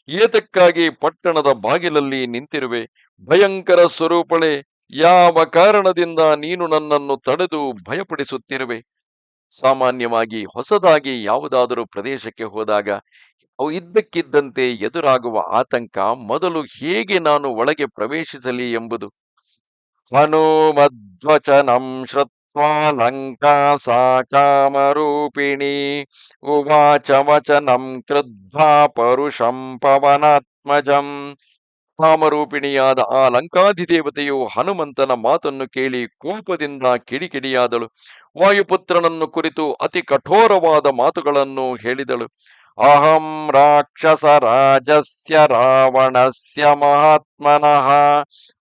ಏತಕ್ಕಾಗಿ ಪಟ್ಟಣದ ಬಾಗಿಲಲ್ಲಿ ನಿಂತಿರುವೆ? ಭಯಂಕರ ಸ್ವರೂಪಳೆ, ಯಾವ ಕಾರಣದಿಂದ ನೀನು ನನ್ನನ್ನು ತಡೆದು ಭಯಪಡಿಸುತ್ತಿರುವೆ? ಸಾಮಾನ್ಯವಾಗಿ ಹೊಸದಾಗಿ ಯಾವುದಾದರೂ ಪ್ರದೇಶಕ್ಕೆ ಹೋದಾಗ ಅವು ಇದ್ದಕ್ಕಿದ್ದಂತೆ ಎದುರಾಗುವ ಆತಂಕ ಮೊದಲು ಹೇಗೆ ನಾನು ಒಳಗೆ ಪ್ರವೇಶಿಸಲಿ ಎಂಬುದು? ಹನುಮಧ್ವಚನಂ ಶ್ರುತ್ವಾ ಲಂಕಾ ಸಾ ಉವಾಚ ವಚನಂ ಕ್ರುದ್ಧಾ ಪರುಷಂ ಪವನಾತ್ಮಜಂ ಕಾಮರೂಪಿಣಿಯಾದ ಆ ಲಂಕಾಧಿದೇವತೆಯು ಹನುಮಂತನ ಮಾತನ್ನು ಕೇಳಿ ಕೋಪದಿಂದ ಕಿಡಿಕಿಡಿಯಾದಳು। ವಾಯುಪುತ್ರನನ್ನು ಕುರಿತು ಅತಿ ಕಠೋರವಾದ ಮಾತುಗಳನ್ನು ಹೇಳಿದಳು। ಅಹಂ ರಾಕ್ಷಸ ರಾಜಸ್ಯ ರಾವಣಸ್ಯ ಮಹಾತ್ಮನಃ।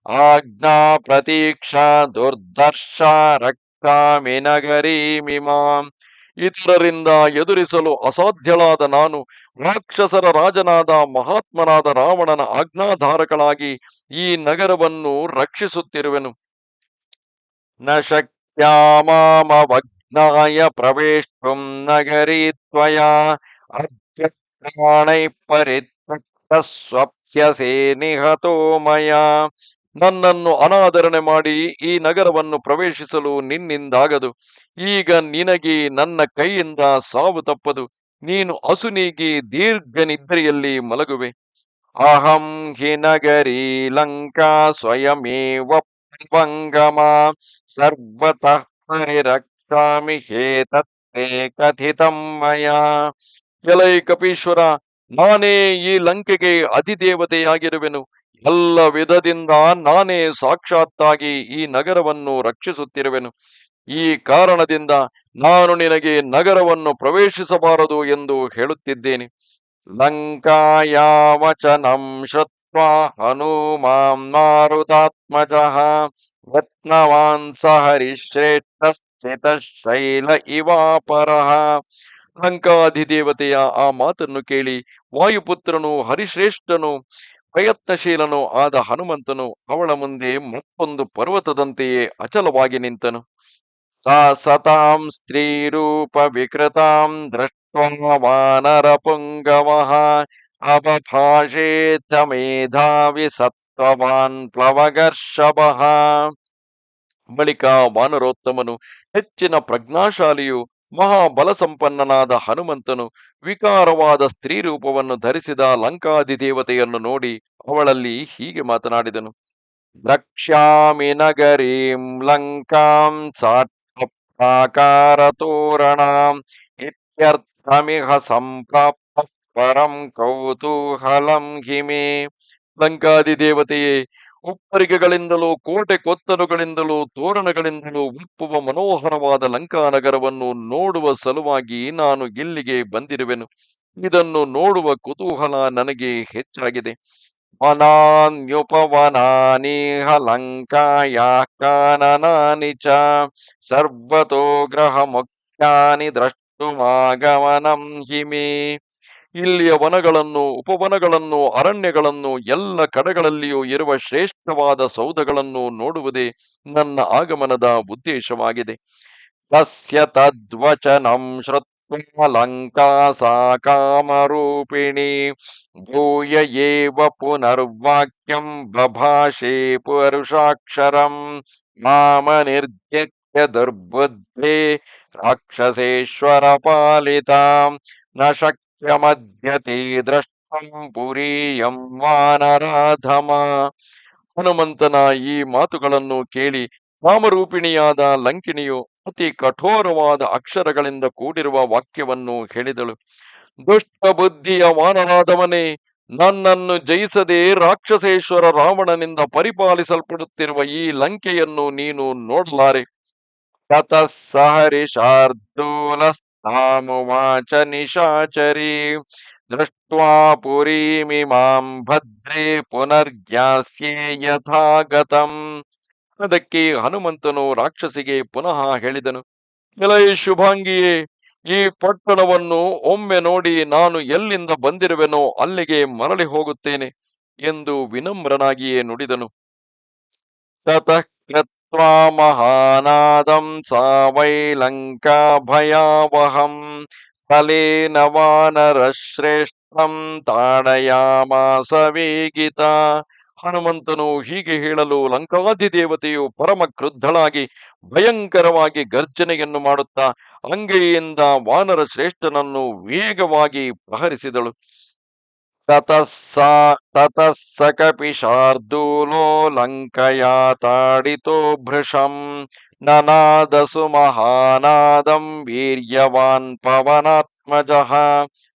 ಆಜ್ಞಾ ಪ್ರತೀಕ್ಷಾ ದುರ್ದರ್ಶ ರಕ್ಷಾಮಿ ನಗರೀಮಿಮಾಂ ಇತರರಿಂದ ಎದುರಿಸಲು ಅಸಾಧ್ಯಳಾದ ನಾನು ರಾಕ್ಷಸರ ರಾಜನಾದ ಮಹಾತ್ಮನಾದ ರಾವಣನ ಆಜ್ಞಾಧಾರಕಳಾಗಿ ಈ ನಗರವನ್ನು ರಕ್ಷಿಸುತ್ತಿರುವೆನು. ನ ಶಕ್ಯಾಮಾಮವಜ್ಞಾಯ ಪ್ರವೇಷ್ಟುಂ ನಗರೀತ್ವಯ ತ್ವಯಾ ಪರಿತ್ಯಕ್ತ ನನ್ನನ್ನು ಅನಾದರಣೆ ಮಾಡಿ ಈ ನಗರವನ್ನು ಪ್ರವೇಶಿಸಲು ನಿನ್ನಿಂದಾಗದು. ಈಗ ನಿನಗೆ ನನ್ನ ಕೈಯಿಂದ ಸಾವು ತಪ್ಪದು. ನೀನು ಅಸುನೀಗಿ ದೀರ್ಘ ನಿದ್ರೆಯಲ್ಲಿ ಮಲಗುವೆ. ಅಹಂ ಹಿ ನಗರಿ ಲಂಕಾ ಸ್ವಯಮೇವ ವಂಗಮ. ಸರ್ವತಃ ಪರಿರಕ್ಷಾಮಿ ಹೇತತ್ತೇ ಕಥಿತಂ ಮಯ. ಎಲೈ ಕಪೀಶ್ವರ, ನಾನೇ ಈ ಲಂಕೆಗೆ ಅಧಿದೇವತೆಯಾಗಿರುವೆನು. ಎಲ್ಲ ವಿಧದಿಂದ ನಾನೇ ಸಾಕ್ಷಾತ್ತಾಗಿ ಈ ನಗರವನ್ನು ರಕ್ಷಿಸುತ್ತಿರುವೆನು. ಈ ಕಾರಣದಿಂದ ನಾನು ನಿನಗೆ ನಗರವನ್ನು ಪ್ರವೇಶಿಸಬಾರದು ಎಂದು ಹೇಳುತ್ತಿದ್ದೇನೆ. ಲಂಕಾಯಾವಚನಂ ಶ್ರುತ್ವಾ ಹನುಮಾಂ ಮಾರುತಾತ್ಮಜ ರತ್ನವಾಂಸ ಹರಿಶ್ರೇಷ್ಠ ಸ್ಥಿತ ಶೈಲ ಇವಾಪರಃ. ಲಂಕಾಧಿದೇವತೆಯ ಆ ಮಾತನ್ನು ಕೇಳಿ ವಾಯುಪುತ್ರನು ಹರಿಶ್ರೇಷ್ಠನು ಪ್ರಯತ್ನಶೀಲನು ಆದ ಹನುಮಂತನು ಅವಳ ಮುಂದೆ ಮತ್ತೊಂದು ಪರ್ವತದಂತೆಯೇ ಅಚಲವಾಗಿ ನಿಂತನು. ಸಾ ಸತಾಂ ಸ್ತ್ರೀ ರೂಪ ವಿಕೃತಾಂ ವಾನರ ಪುಂಗವಃ ಅಪಭಾಷೇತ ಮೇಧಾವಿ ಸತ್ವವಾನ್ ಪ್ಲವಗರ್ಷಭ. ಬಳಿಕ ವಾನರೋತ್ತಮನು ಹೆಚ್ಚಿನ ಪ್ರಜ್ಞಾಶಾಲಿಯು ಮಹಾಬಲ ಸಂಪನ್ನನಾದ ಹನುಮಂತನು ವಿಕಾರವಾದ ಸ್ತ್ರೀ ರೂಪವನ್ನು ಧರಿಸಿದ ಲಂಕಾಧಿದೇವತೆಯನ್ನು ನೋಡಿ ಅವಳಲ್ಲಿ ಹೀಗೆ ಮಾತನಾಡಿದನು. ರಕ್ಷಾಮಿ ನಗರೀಂ ಲಂಕಾಂ ತೋರಣಾಂ ಇತ್ಯರ್ಥಮಿಹ ಸಂಪ್ರಾಪ್ತ ಪರಂ ಕೌತೂಹಲಂ ಹಿಮೆ ಲಂಕಾಧಿದೇವತೆಯೇ ಉಪ್ಪರಿಗೆಗಳಿಂದಲೂ ಕೋಟೆ ಕೊತ್ತಲುಗಳಿಂದಲೂ ತೋರಣಗಳಿಂದಲೂ ಉಪ್ಪುವ ಮನೋಹರವಾದ ಲಂಕಾನಗರವನ್ನು ನೋಡುವ ಸಲುವಾಗಿ ನಾನು ಇಲ್ಲಿಗೆ ಬಂದಿರುವೆನು. ಇದನ್ನು ನೋಡುವ ಕುತೂಹಲ ನನಗೆ ಹೆಚ್ಚಾಗಿದೆ. ವನಾನ್ಯುಪವನಾನೀಹ ಲಂಕಾಯಾ ಚ ಸರ್ವತೋ ಗ್ರಹ ಮುಖ್ಯಾನಿ ದ್ರಷ್ಟುಮಾಗಮನಂ ಹಿಮೆ. ಇಲ್ಲಿಯ ವನಗಳನ್ನು, ಉಪವನಗಳನ್ನು, ಅರಣ್ಯಗಳನ್ನು, ಎಲ್ಲ ಕಡೆಗಳಲ್ಲಿಯೂ ಇರುವ ಶ್ರೇಷ್ಠವಾದ ಸೌಧಗಳನ್ನು ನೋಡುವುದೇ ನನ್ನ ಆಗಮನದ ಉದ್ದೇಶವಾಗಿದೆ. ತಸ್ಯ ತದ್ವಚನಂ ಶ್ರುತ್ವಲಂಕಾ ಸಾ ಕಾಮರೂಪಿಣಿ ಭೂಯ ಏವ ಪುನರ್ವಾಕ್ಯಂ ಬಭಾಷೆ ಪುರುಷಾಕ್ಷರಂ ಮಾಮ ನಿರ್ಜಕ್ಯ ದುರ್ಬುದ್ಧೇ ರಾಕ್ಷಸೇಶ್ವರ ಪಾಲಿತಾಂ ನ ಶಕ್ಯಮದ್ಯತೆ ದ್ರಷ್ಟಂ ಪುರೀಯಂ ವಾನರಾಧಮ. ಹನುಮಂತನ ಈ ಮಾತುಗಳನ್ನು ಕೇಳಿ ಕಾಮರೂಪಿಣಿಯಾದ ಲಂಕಿಣಿಯು ಅತಿ ಕಠೋರವಾದ ಅಕ್ಷರಗಳಿಂದ ಕೂಡಿರುವ ವಾಕ್ಯವನ್ನು ಹೇಳಿದಳು. ದುಷ್ಟ ಬುದ್ಧಿಯ ವಾನರಾದವನೇ ನನ್ನನ್ನು ಜಯಿಸದೆ ರಾಕ್ಷಸೇಶ್ವರ ರಾವಣನಿಂದ ಪರಿಪಾಲಿಸಲ್ಪಡುತ್ತಿರುವ ಈ ಲಂಕೆಯನ್ನು ನೀನು ನೋಡಲಾರೆ. ತತಃ ಸಹರಿಷಾರ್ದೂಲಸ್ತಾಮುವಾಚ ನಿಶಾಚರಿ ದೃಷ್ಟ್ವಾ ಪುರೀಮಿಮಾಂ ಭದ್ರೇ ಪುನರ್ಗ್ಯಾಸ್ಯೇ ಯಥಾಗತಂ ಅದಕ್ಕೆ ಹನುಮಂತನು ರಾಕ್ಷಸಿಗೆ ಪುನಃ ಹೇಳಿದನು ಎಲೈ ಶುಭಾಂಗಿಯೇ, ಈ ಪಟ್ಟಣವನ್ನು ಒಮ್ಮೆ ನೋಡಿ ನಾನು ಎಲ್ಲಿಂದ ಬಂದಿರುವೆನೋ ಅಲ್ಲಿಗೆ ಮರಳಿ ಹೋಗುತ್ತೇನೆ ಎಂದು ವಿನಮ್ರನಾಗಿಯೇ ನುಡಿದನು. ತತಃ ಮಹಾನಾದಂ ಸಾ ವೈ ಲಂಕಾ ಭಯಾವಹಂ ಫಲೇನ ವಾನರ ಶ್ರೇಷ್ಠಂ ತಾಡಯಾಮಾಸ ವೇಗಿತ ಹನುಮಂತನು ಹೀಗೆ ಹೇಳಲು ಲಂಕಾಧಿದೇವತೆಯು ಪರಮ ಕ್ರುದ್ಧಳಾಗಿ ಭಯಂಕರವಾಗಿ ಗರ್ಜನೆಯನ್ನು ಮಾಡುತ್ತಾ ಅಂಗೈಯಿಂದ ವಾನರ ಶ್ರೇಷ್ಠನನ್ನು ವೇಗವಾಗಿ ಪ್ರಹರಿಸಿದಳು. ತತಸ್ಸಾ ತತಸ್ಸ ಕಪಿಶಾರ್ದೂಲೋ ಲಂಕಯಾ ತಾಡಿತೋ ಭೃಶಂ ನನಾದಸು ಮಹಾನಾದಂ ವೀರ್ಯವಾನ್ ಪವನಾತ್ಮಜಃ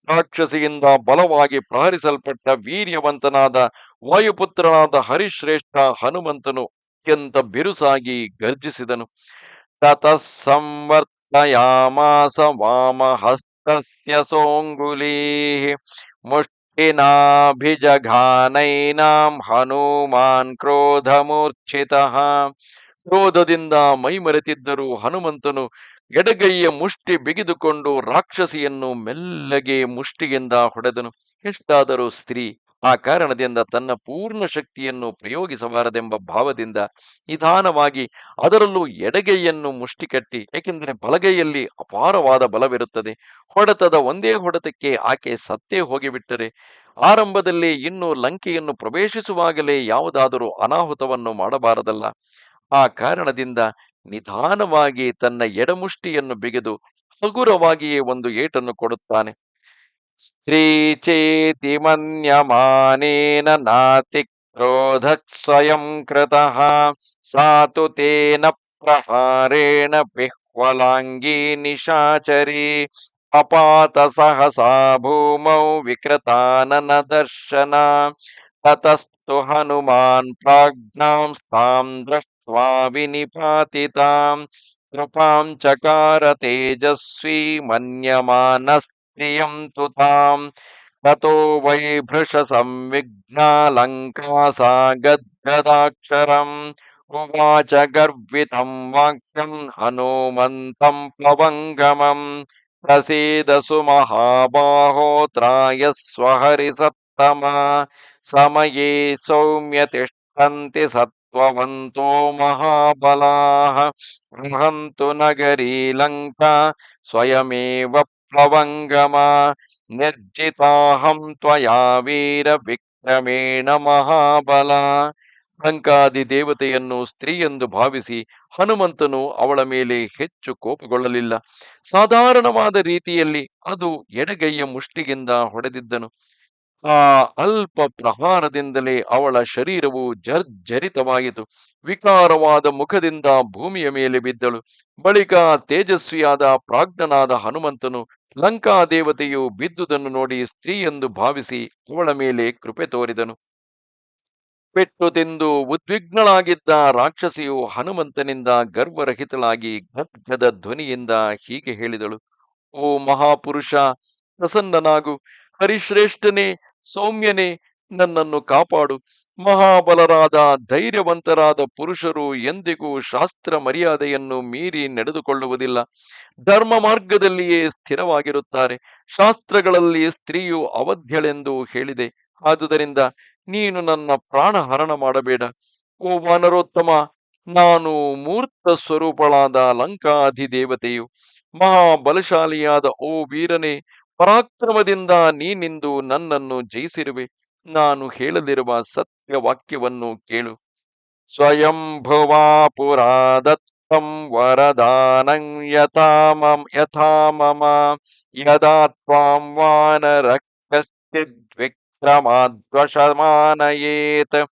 ರಾಕ್ಷಸಿಯಿಂದ ಬಲವಾಗಿ ಪ್ರಹರಿಸಲ್ಪಟ್ಟ ವೀರ್ಯವಂತನಾದ ವಾಯುಪುತ್ರನಾದ ಹರಿಶ್ರೇಷ್ಠ ಹನುಮಂತನು ಅತ್ಯಂತ ಬಿರುಸಾಗಿ ಗರ್ಜಿಸಿದನು ತತಃ ಸಂವರ್ತಯಾಮಾಸ ವಾಮಹಸ್ತಸ್ಯ ಸೋಂಗುಲೀ ಮುಷ್ಟಿನಾಭಿಜಘಾನೈನಾಂ ಹನುಮಾನ್ ಕ್ರೋಧಮೂರ್ಛಿತಃ. ಕ್ರೋಧದಿಂದ ಮೈಮರೆತಿದ್ದರೂ ಹನುಮಂತನು ಎಡಗೈಯ ಮುಷ್ಟಿ ಬಿಗಿದುಕೊಂಡು ರಾಕ್ಷಸಿಯನ್ನು ಮೆಲ್ಲಗೆ ಮುಷ್ಟಿಯಿಂದ ಹೊಡೆದನು. ಎಷ್ಟಾದರೂ ಸ್ತ್ರೀ ಆ ಕಾರಣದಿಂದ ತನ್ನ ಪೂರ್ಣ ಶಕ್ತಿಯನ್ನು ಪ್ರಯೋಗಿಸಬಾರದೆಂಬ ಭಾವದಿಂದ ನಿಧಾನವಾಗಿ ಅದರಲ್ಲೂ ಎಡಗೈಯನ್ನು ಮುಷ್ಟಿಕಟ್ಟಿ, ಏಕೆಂದರೆ ಬಲಗೈಯಲ್ಲಿ ಅಪಾರವಾದ ಬಲವಿರುತ್ತದೆ. ಹೊಡೆತದ ಒಂದೇ ಹೊಡೆತಕ್ಕೆ ಆಕೆ ಸತ್ತೇ ಹೋಗಿಬಿಟ್ಟರೆ, ಆರಂಭದಲ್ಲಿ ಇನ್ನು ಲಂಕೆಯನ್ನು ಪ್ರವೇಶಿಸುವಾಗಲೇ ಯಾವುದಾದರೂ ಅನಾಹುತವನ್ನು ಮಾಡಬಾರದಲ್ಲ. ಆ ಕಾರಣದಿಂದ ನಿಧಾನವಾಗಿ ತನ್ನ ಎಡಮುಷ್ಟಿಯನ್ನು ಬಿಗಿದು ಹಗುರವಾಗಿಯೇ ಒಂದು ಏಟನ್ನು ಕೊಡುತ್ತಾನೆ. स्त्री चेति मन्यमानेन नातिक्रोधः स्वयं कृतः, सा तो तेन प्रहारेण पिह्वलाङ्गी निशाचरी, अपातसहसा भूमौ विकृताननदर्शना। ततस्तु हनुमान् प्राज्ञां स्थां दृष्ट्वा विनिपातिताम् कृपां चकार तेजस्वी मन्यमानस् प्रियन्तु ताम् ततो वै भृशसंविघ्नालङ्कासा गद्गदाक्षरम् उवाच गर्वितं वाक्यम् हनूमन्तं प्लवङ्गमम् प्रसीदसु महाबाहोत्रायस्व हरिसत्तम समये सौम्य तिष्ठन्ति सत्त्ववन्तो महाबलाः। रहन्तु नगरी लङ्का स्वयमेव ಪ್ಲವಂಗಮ ನಿರ್ಜಿತಾಹಂ ತ್ವಯಾ ವೀರ ವಿಕ್ರಮೇಣ ಮಹಾಬಲ ಲಂಕಾದಿ ದೇವತೆಯನ್ನು ಸ್ತ್ರೀಯೆಂದು ಭಾವಿಸಿ ಹನುಮಂತನು ಅವಳ ಮೇಲೆ ಹೆಚ್ಚು ಕೋಪಗೊಳ್ಳಲಿಲ್ಲ. ಸಾಧಾರಣವಾದ ರೀತಿಯಲ್ಲಿ ಅದು ಎಡಗೈಯ ಮುಷ್ಟಿಗಿಂದ ಹೊಡೆದಿದ್ದನು. ಆ ಅಲ್ಪ ಪ್ರಹಾರದಿಂದಲೇ ಅವಳ ಶರೀರವು ಜರ್ಜರಿತವಾಯಿತು. ವಿಕಾರವಾದ ಮುಖದಿಂದ ಭೂಮಿಯ ಮೇಲೆ ಬಿದ್ದಳು. ಬಳಿಕ ತೇಜಸ್ವಿಯಾದ ಪ್ರಾಜ್ಞನಾದ ಹನುಮಂತನು ಲಂಕಾ ದೇವತೆಯು ಬಿದ್ದುದನ್ನು ನೋಡಿ ಸ್ತ್ರೀ ಎಂದು ಭಾವಿಸಿ ಅವಳ ಮೇಲೆ ಕೃಪೆ ತೋರಿದನು. ಪೆಟ್ಟು ತಿಂದು ಉದ್ವಿಗ್ನಳಾಗಿದ್ದ ರಾಕ್ಷಸಿಯು ಹನುಮಂತನಿಂದ ಗರ್ವರಹಿತಳಾಗಿ ಗದ್ಗದ ಧ್ವನಿಯಿಂದ ಹೀಗೆ ಹೇಳಿದಳು. ಓ ಮಹಾಪುರುಷ, ಪ್ರಸನ್ನನಾಗು. ಹರಿಶ್ರೇಷ್ಠನೇ, ಸೌಮ್ಯನೇ ನನ್ನನ್ನು ಕಾಪಾಡು. ಮಹಾಬಲರಾದ, ಧೈರ್ಯವಂತರಾದ ಪುರುಷರು ಎಂದಿಗೂ ಶಾಸ್ತ್ರ ಮರ್ಯಾದೆಯನ್ನು ಮೀರಿ ನಡೆದುಕೊಳ್ಳುವುದಿಲ್ಲ. ಧರ್ಮ ಮಾರ್ಗದಲ್ಲಿಯೇ ಸ್ಥಿರವಾಗಿರುತ್ತಾರೆ. ಶಾಸ್ತ್ರಗಳಲ್ಲಿ ಸ್ತ್ರೀಯು ಅವಧ್ಯಳೆಂದು ಹೇಳಿದೆ. ಆದುದರಿಂದ ನೀನು ನನ್ನ ಪ್ರಾಣ ಹರಣ ಮಾಡಬೇಡ. ಓ ವಾನರೋತ್ತಮ, ನಾನು ಮೂರ್ತ ಸ್ವರೂಪಳಾದ ಲಂಕಾಧಿದೇವತೆಯು, ಮಹಾಬಲಶಾಲಿಯಾದ ಓ ವೀರನೇ ಪರಾಕ್ರಮದಿಂದ ನೀನಿಂದು ನನ್ನನ್ನು ಜಯಿಸಿರುವೆ. ನಾನು ಹೇಳಲಿರುವ ಸತ್ಯ ವಾಕ್ಯವನ್ನು ಕೇಳು. ಸ್ವಯಂಭುವಾ ಪುರಾದತ್ತಂ ವರದಾನಂ ಯಥಾ ಮಮ ಯಥಾ ಮಮ ಯದಾ ತ್ವಾಂ ವಾನರಕ್ಯಶ್ಚಿದ್ವಿಕ್ರಮಾದ್ವಶಮಾನಯೇತ್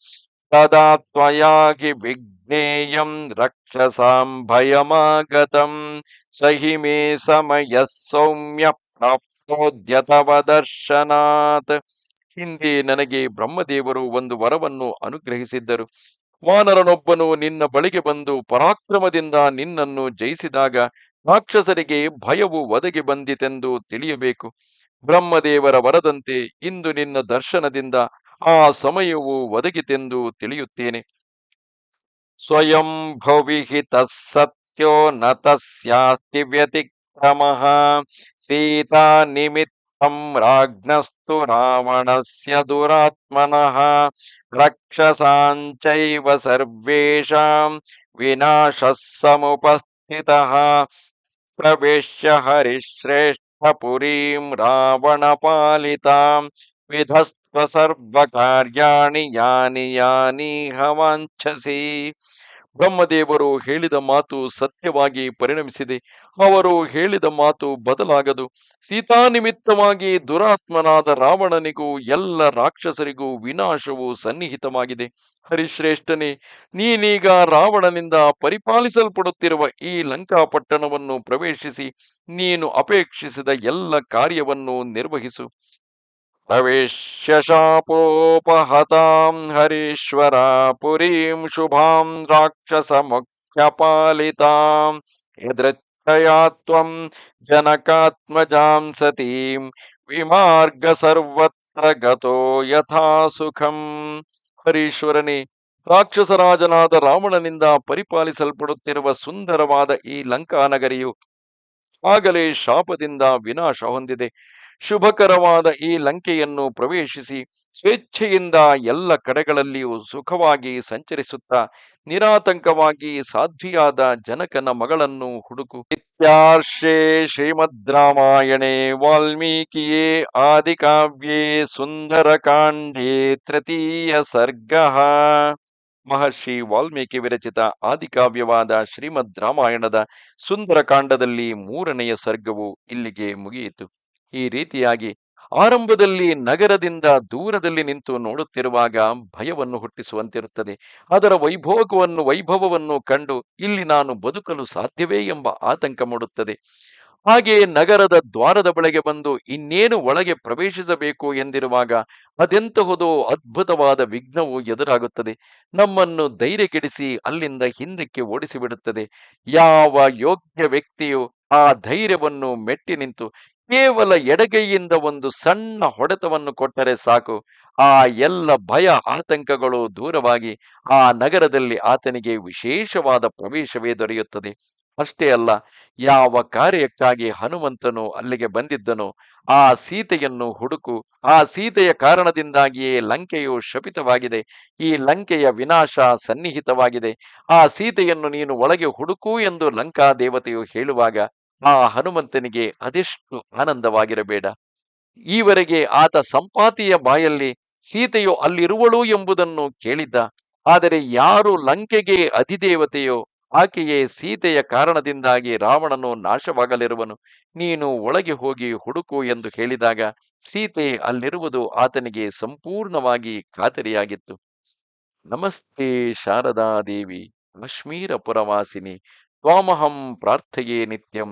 ತದಾ ತ್ವಯಾಗಿ ವಿಘ್ನೇಯಂ ರಕ್ಷಸಾಂ ಭಯಮಾಗತಂ. ಸಹಿ ಮೇ ಸಮಯ ಸೌಮ್ಯ ಪ್ರಾಪ್ತೋದ್ಯತವ ದರ್ಶನಾತ್ ಹಿಂದೆ ನನಗೆ ಬ್ರಹ್ಮದೇವರು ಒಂದು ವರವನ್ನು ಅನುಗ್ರಹಿಸಿದ್ದರು. ವಾನರನೊಬ್ಬನು ನಿನ್ನ ಬಳಿಗೆ ಬಂದು ಪರಾಕ್ರಮದಿಂದ ನಿನ್ನನ್ನು ಜಯಿಸಿದಾಗ ರಾಕ್ಷಸರಿಗೆ ಭಯವು ಒದಗಿ ಬಂದಿತೆಂದು ತಿಳಿಯಬೇಕು. ಬ್ರಹ್ಮದೇವರ ವರದಂತೆ ಇಂದು ನಿನ್ನ ದರ್ಶನದಿಂದ ಆ ಸಮಯವು ಒದಗಿತೆಂದು ತಿಳಿಯುತ್ತೇನೆ. ಸ್ವಯಂ ಭವಿಹಿತ ಸತ್ಯೋ ನತಸ್ಯಾಸ್ತಿ ತಸ್ಯಾಸ್ತಿ ವ್ಯತಿಕ್ರಮಃ क्रमः सीतानिमित्तं राज्ञस्तु रावणस्य दुरात्मनः। रक्षसाञ्चैव सर्वेषां विनाशः रावण पालिता हरिश्रेष्ठपुरीं रावणपालितां। विधस्त्व सर्वकार्याणि यानि ಬ್ರಹ್ಮದೇವರು ಹೇಳಿದ ಮಾತು ಸತ್ಯವಾಗಿ ಪರಿಣಮಿಸಿದೆ. ಅವರು ಹೇಳಿದ ಮಾತು ಬದಲಾಗದು. ಸೀತಾ ನಿಮಿತ್ತವಾಗಿ ದುರಾತ್ಮನಾದ ರಾವಣನಿಗೂ ಎಲ್ಲ ರಾಕ್ಷಸರಿಗೂ ವಿನಾಶವು ಸನ್ನಿಹಿತವಾಗಿದೆ. ಹರಿಶ್ರೇಷ್ಠನೇ, ನೀನೀಗ ರಾವಣನಿಂದ ಪರಿಪಾಲಿಸಲ್ಪಡುತ್ತಿರುವ ಈ ಲಂಕಾಪಟ್ಟಣವನ್ನು ಪ್ರವೇಶಿಸಿ, ನೀನು ಅಪೇಕ್ಷಿಸಿದ ಎಲ್ಲ ಕಾರ್ಯವನ್ನು ನಿರ್ವಹಿಸು. ಶಾಪೋಪಹತಾಂ ಹರೀಶ್ವರ ಪುರೀಂ ಶುಭಾಂ ಯದೃಚ್ಛಯಾ ತ್ವಂ ಜನಕಾತ್ಮಜಾಂ ಸತೀಂ ವಿಮಾರ್ಗ ಸರ್ವತ್ರ ಗತೋ ಯಥಾ ಸುಖಂ ಹರೀಶ್ವರನೇ ರಾಕ್ಷಸರಾಜನಾದ ರಾವಣನಿಂದ ಪರಿಪಾಲಿಸಲ್ಪಡುತ್ತಿರುವ ಸುಂದರವಾದ ಈ ಲಂಕಾನಗರಿಯು ಆಗಲೇ ಶಾಪದಿಂದ ವಿನಾಶ ಹೊಂದಿದೆ। ಶುಭಕರವಾದ ಈ ಲಂಕೆಯನ್ನು ಪ್ರವೇಶಿಸಿ ಸ್ವೇಚ್ಛೆಯಿಂದ ಎಲ್ಲ ಕಡೆಗಳಲ್ಲಿಯೂ ಸುಖವಾಗಿ ಸಂಚರಿಸುತ್ತಾ ನಿರಾತಂಕವಾಗಿ ಸಾಧ್ವಿಯಾದ ಜನಕನ ಮಗಳನ್ನು ಹುಡುಕು. ಇತ್ಯಾರ್ಷೇ ಶ್ರೀಮದ್ ರಾಮಾಯಣೆ, ವಾಲ್ಮೀಕಿಯೇ, ಆದಿಕಾವ್ಯೇ, ಸುಂದರಕಾಂಡೇ, ತೃತೀಯ ಸರ್ಗ. ಮಹರ್ಷಿ ವಾಲ್ಮೀಕಿ ವಿರಚಿತ ಆದಿಕಾವ್ಯವಾದ ಶ್ರೀಮದ್ ರಾಮಾಯಣದ ಸುಂದರಕಾಂಡದಲ್ಲಿ ಮೂರನೆಯ ಸರ್ಗವು ಇಲ್ಲಿಗೆ ಮುಗಿಯಿತು. ಈ ರೀತಿಯಾಗಿ ಆರಂಭದಲ್ಲಿ ನಗರದಿಂದ ದೂರದಲ್ಲಿ ನಿಂತು ನೋಡುತ್ತಿರುವಾಗ ಭಯವನ್ನು ಹುಟ್ಟಿಸುವಂತಿರುತ್ತದೆ. ಅದರ ವೈಭೋಗವನ್ನು, ವೈಭವವನ್ನು ಕಂಡು ಇಲ್ಲಿ ನಾನು ಬದುಕಲು ಸಾಧ್ಯವೇ ಎಂಬ ಆತಂಕ ಮೂಡುತ್ತದೆ. ಹಾಗೆ ನಗರದ ದ್ವಾರದ ಬಳಿಗೆ ಬಂದು ಇನ್ನೇನು ಒಳಗೆ ಪ್ರವೇಶಿಸಬೇಕು ಎಂದಿರುವಾಗ ಅದೆಂತಹುದೋ ಅದ್ಭುತವಾದ ವಿಘ್ನವು ಎದುರಾಗುತ್ತದೆ. ನಮ್ಮನ್ನು ಧೈರ್ಯ ಕೆಡಿಸಿ ಅಲ್ಲಿಂದ ಹಿಂದಕ್ಕೆ ಓಡಿಸಿಬಿಡುತ್ತದೆ. ಯಾವ ಯೋಗ್ಯ ವ್ಯಕ್ತಿಯು ಆ ಧೈರ್ಯವನ್ನು ಮೆಟ್ಟಿ ನಿಂತು ಕೇವಲ ಎಡಗೈಯಿಂದ ಒಂದು ಸಣ್ಣ ಹೊಡೆತವನ್ನು ಕೊಟ್ಟರೆ ಸಾಕು. ಆ ಎಲ್ಲ ಭಯ ಆತಂಕಗಳು ದೂರವಾಗಿ ಆ ನಗರದಲ್ಲಿ ಆತನಿಗೆ ವಿಶೇಷವಾದ ಪ್ರವೇಶವೇ ದೊರೆಯುತ್ತದೆ. ಅಷ್ಟೇ ಅಲ್ಲ, ಯಾವ ಕಾರ್ಯಕ್ಕಾಗಿ ಹನುಮಂತನು ಅಲ್ಲಿಗೆ ಬಂದಿದ್ದನೋ ಆ ಸೀತೆಯನ್ನು ಹುಡುಕು, ಆ ಸೀತೆಯ ಕಾರಣದಿಂದಾಗಿಯೇ ಲಂಕೆಯು ಶಪಿತವಾಗಿದೆ. ಈ ಲಂಕೆಯ ವಿನಾಶ ಸನ್ನಿಹಿತವಾಗಿದೆ. ಆ ಸೀತೆಯನ್ನು ನೀನು ಒಳಗೆ ಹುಡುಕು ಎಂದು ಲಂಕಾ ದೇವತೆಯು ಹೇಳುವಾಗ ಆ ಹನುಮಂತನಿಗೆ ಅದೆಷ್ಟು ಆನಂದವಾಗಿರಬೇಡ. ಈವರೆಗೆ ಆತ ಸಂಪಾತಿಯ ಬಾಯಲ್ಲಿ ಸೀತೆಯು ಅಲ್ಲಿರುವಳು ಎಂಬುದನ್ನು ಕೇಳಿದ್ದ. ಆದರೆ ಯಾರು ಲಂಕೆಗೆ ಅಧಿದೇವತೆಯೋ ಆಕೆಯೇ ಸೀತೆಯ ಕಾರಣದಿಂದಾಗಿ ರಾವಣನು ನಾಶವಾಗಲಿರುವನು. ನೀನು ಒಳಗೆ ಹೋಗಿ ಹುಡುಕು ಎಂದು ಹೇಳಿದಾಗ ಸೀತೆ ಅಲ್ಲಿರುವುದು ಆತನಿಗೆ ಸಂಪೂರ್ಣವಾಗಿ ಖಾತರಿಯಾಗಿತ್ತು. ನಮಸ್ತೆ ಶಾರದಾ ದೇವಿ ಕಾಶ್ಮೀರ ಪುರವಾಸಿನಿ ತ್ವಾಮಹಂ ಪ್ರಾರ್ಥೆಯೇ ನಿತ್ಯಂ.